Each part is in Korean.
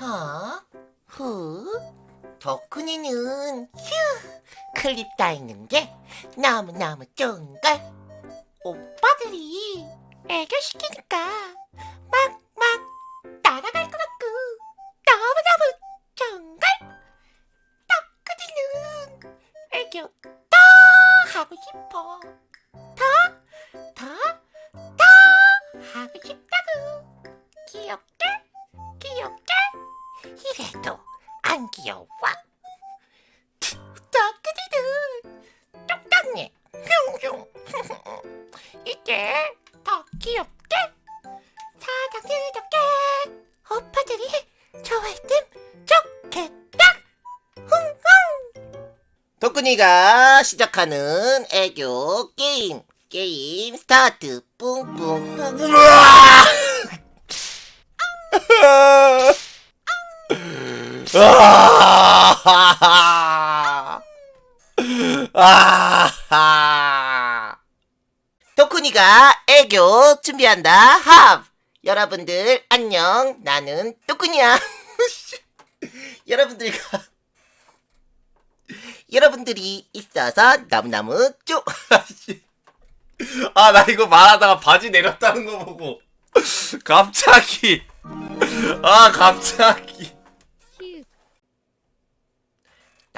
어? 후? 덕훈이는 휴 클립 달는 게 너무너무 좋은걸 오빠들이 애교 시키니까 막막 따라갈 것 같고 너무너무 좋은걸 덕훈이는 애교 더 하고 싶어 더? 더? 더 하고 싶다고 귀엽게 귀엽게 이래도 안 귀여워 덕분이는 똑딱해 흉흉 이제 더 귀엽게 사랑스럽게 오빠들이 좋아했으면 좋겠다 흥흥 덕분이가 시작하는 애교 게임 게임 스타트 뿡뿡 아! 아! 토쿠니가 애교 준비한다. 합. 여러분들 안녕. 나는 토쿠니야. 여러분들과 여러분들이 있어서 너무너무 좋. 아, 나 이거 말하다가 바지 내렸다는 거 보고. 갑자기. 아, 갑자기.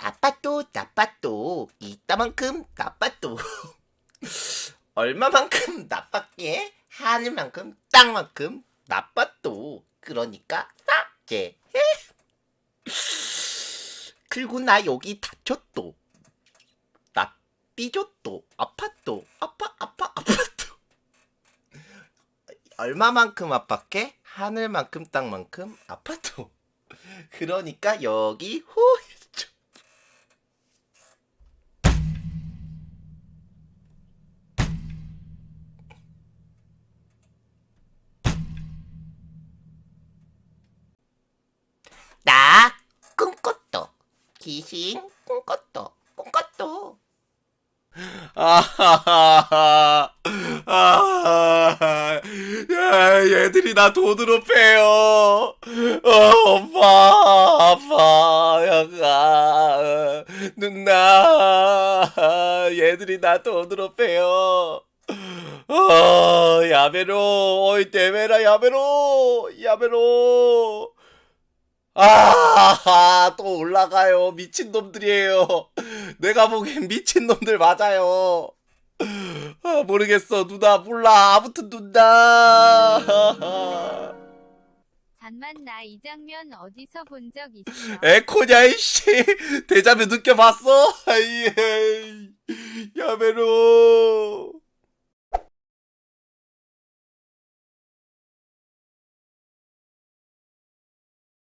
나빠또 나빠또. 이따만큼 나빠또. 얼마만큼 나빴게 하늘만큼 땅만큼 나빠또. 그러니까 싸게. 그리고 나 여기 다쳤또. 나 삐졌또. 아팠또. 아파 아파 아팠또. 얼마만큼 아팠게? 하늘만큼 땅만큼 아팠또. 그러니까 여기 호 나 꿈꿨도 귀신 꿈꿨도 꿈꿨도 아하하하. 아, 야, 얘들이 나 돈으로 패요. 어, 엄마, 아빠, 여가, 누나. 얘들이 나 돈으로 패요. 어, 야메로, 어이, 때메라, 야메로, 야메로. 아, 또 올라가요. 미친놈들이에요. 내가 보기엔 미친놈들 맞아요. 아, 모르겠어. 누나, 몰라. 아무튼 누나. 잠만 나 이 장면 어디서 본 적 있어? 에코냐, 이씨. 대자뷰 느껴봤어? 아이, 야메로.